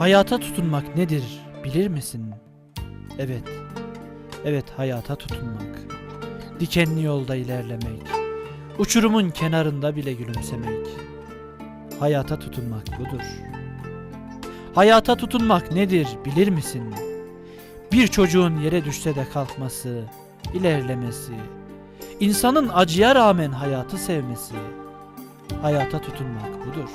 Hayata tutunmak nedir bilir misin? Evet, evet hayata tutunmak. Dikenli yolda ilerlemek. Uçurumun kenarında bile gülümsemek. Hayata tutunmak budur. Hayata tutunmak nedir bilir misin? Bir çocuğun yere düşse de kalkması, ilerlemesi, insanın acıya rağmen hayatı sevmesi. Hayata tutunmak budur.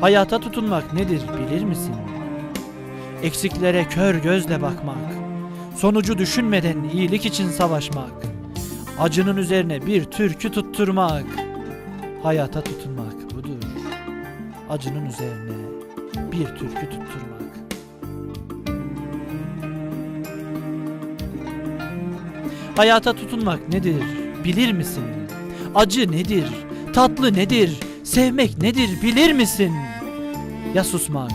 Hayata tutunmak nedir bilir misin? Eksiklere kör gözle bakmak, sonucu düşünmeden iyilik için savaşmak, acının üzerine bir türkü tutturmak, hayata tutunmak budur. Acının üzerine bir türkü tutturmak. Hayata tutunmak nedir bilir misin? Acı nedir? Tatlı nedir? Sevmek nedir bilir misin? Ya susmak?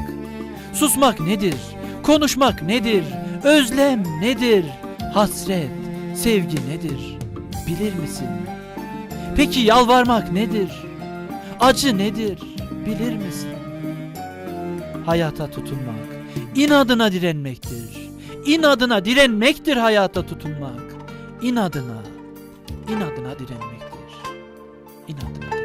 Susmak nedir? Konuşmak nedir? Özlem nedir? Hasret, sevgi nedir? Bilir misin? Peki yalvarmak nedir? Acı nedir? Bilir misin? Hayata tutunmak, inadına direnmektir. İnadına direnmektir hayata tutunmak. İnadına, inadına direnmektir. İnadına.